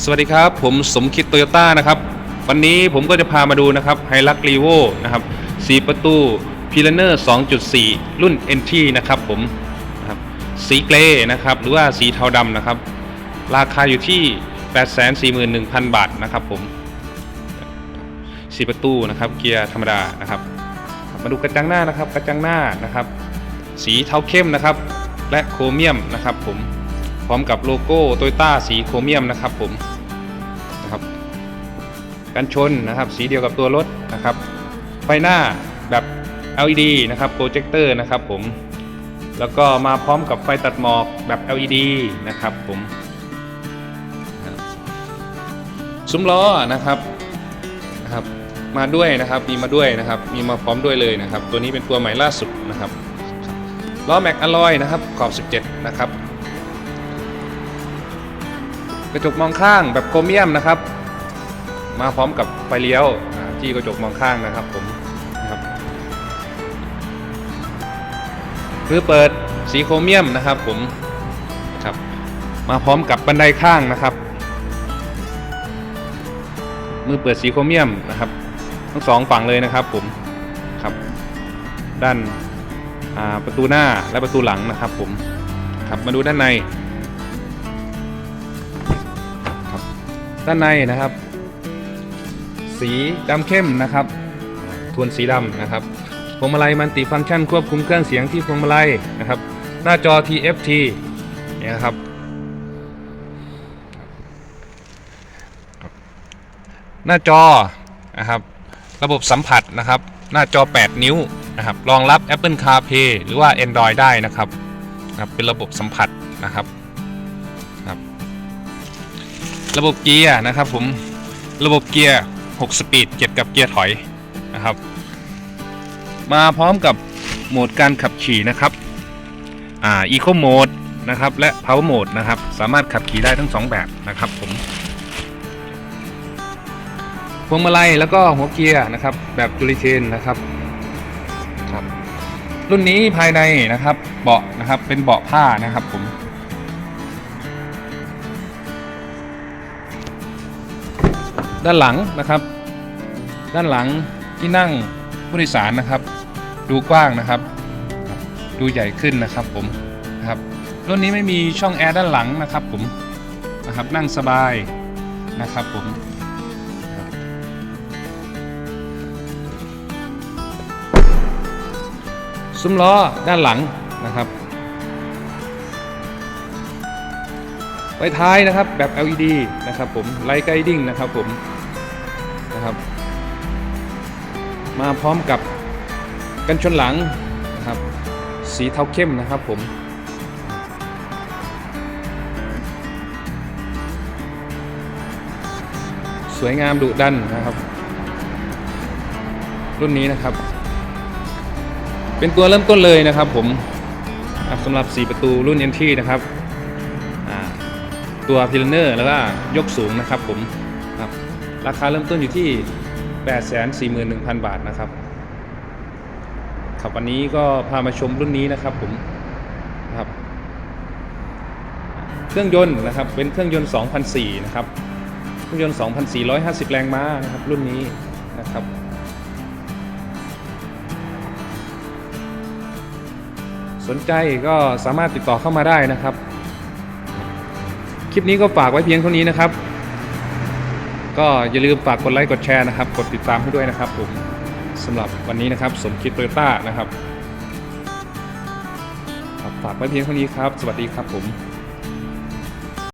สวัสดีครับ ผมสมคิดโตโยต้านะครับ วันนี้ผมก็จะพามาดูนะครับไฮลักรีโวนะครับสีประตูพีลเนอร์ 2.4 รุ่น NT นะครับผมนะครับสีเกรย์นะครับ หรือว่าสีเทาดำนะครับ ราคาอยู่ที่ 841,000 บาทนะครับผมสีประตูนะครับ เกียร์ธรรมดานะครับ มาดูกระจังหน้านะครับ กระจังหน้านะครับ สีเทาเข้มนะครับ และโครเมียมนะครับผม พร้อมกับโลโก้โตโยต้าสีโครเมียมนะครับผมนะครับกันชนนะครับ สีเดียวกับตัวรถนะครับ ไฟหน้าแบบ LED นะครับโปรเจคเตอร์นะครับผมแล้วก็มาพร้อมกับไฟตัดหมอกแบบ LED นะครับผมซุ้มล้อนะครับนะครับมาด้วยนะครับมีมาด้วยนะครับ มีมาพร้อมด้วยเลยนะครับ ตัวนี้เป็นตัวใหม่ล่าสุดนะครับล้อแม็กอลลอยนะครับขอบ 17 นะครับ กระจกมองข้างแบบโครเมียมนะครับ มาพร้อมกับไฟเลี้ยวอ่าที่กระจกมองข้างนะครับผมนะครับคือเปิดสีโครเมียมนะครับผมครับมาพร้อมกับบันไดข้างนะครับ มือเปิดสีโครเมียมนะครับ ทั้งสองฝั่งเลยนะครับผมครับด้านประตูหน้าและประตูหลังนะครับผมครับมาดูด้านใน ด้านในนะครับ สีดำเข้มนะครับโทนสีดำนะครับพวงมาลัยมันติฟังก์ชันควบคุมเครื่องเสียงที่พวงมาลัยนะครับ หน้าจอ TFT เนี่ยครับหน้าจอนะครับระบบสัมผัสนะครับ หน้าจอ 8 นิ้วนะครับรองรับ Apple CarPlay หรือว่า Android ได้นะครับนะครับเป็นระบบสัมผัสนะครับ ระบบเกียร์นะครับผมระบบเกียร์ 6 สปีด เก็บกับเกียร์ถอยนะครับ มาพร้อมกับโหมดการขับขี่นะครับอ่า Eco Mode นะครับและ Power Mode นะครับ สามารถขับขี่ได้ทั้ง 2 แบบนะครับผมพวงมาลัยแล้วก็หัวเกียร์นะครับแบบจูริเชนนะครับครับ รุ่นนี้ภายในนะครับเบาะนะครับเป็นเบาะผ้านะครับผม ด้านหลังนะครับ ด้านหลังที่นั่งผู้โดยสารนะครับ ดูกว้างนะครับ ดูใหญ่ขึ้นนะครับผมนะครับรุ่นนี้ไม่มีช่องแอร์ด้านหลังนะครับผมนะครับนั่งสบายนะครับผมซุ้มล้อด้านหลังนะครับ ไฟท้ายนะครับแบบ LED นะครับผมไลท์ไกดิ้งนะครับผมนะครับ มาพร้อมกับกันชนหลังนะครับ สีเทาเข้มนะครับผมสวยงามดุดันนะครับ รุ่นนี้นะครับ เป็นตัวเริ่มต้นเลยนะครับผมสำหรับ 4 ประตูรุ่น NT นะครับ ตัวพิลเนอร์แล้วก็ยกสูงนะครับผมครับราคาเริ่มต้นอยู่ที่ 841,000 บาทนะครับ ครับวันนี้ก็พามาชมรุ่นนี้นะครับผมครับ เครื่องยนต์นะครับเป็นเครื่องยนต์ 2004 นะครับเครื่องยนต์ 2,450 แรงม้านะครับรุ่นนี้นะครับสนใจก็สามารถติดต่อเข้ามาได้นะครับ คลิปนี้ก็ฝากไว้เพียงเท่านี้นะครับ ก็อย่าลืมฝากกดไลค์กดแชร์นะครับ กดติดตามให้ด้วยนะครับผมสำหรับวันนี้นะครับ สมคิดโตโยต้านะครับครับฝากไว้เพียงเท่านี้ครับ สวัสดีครับผม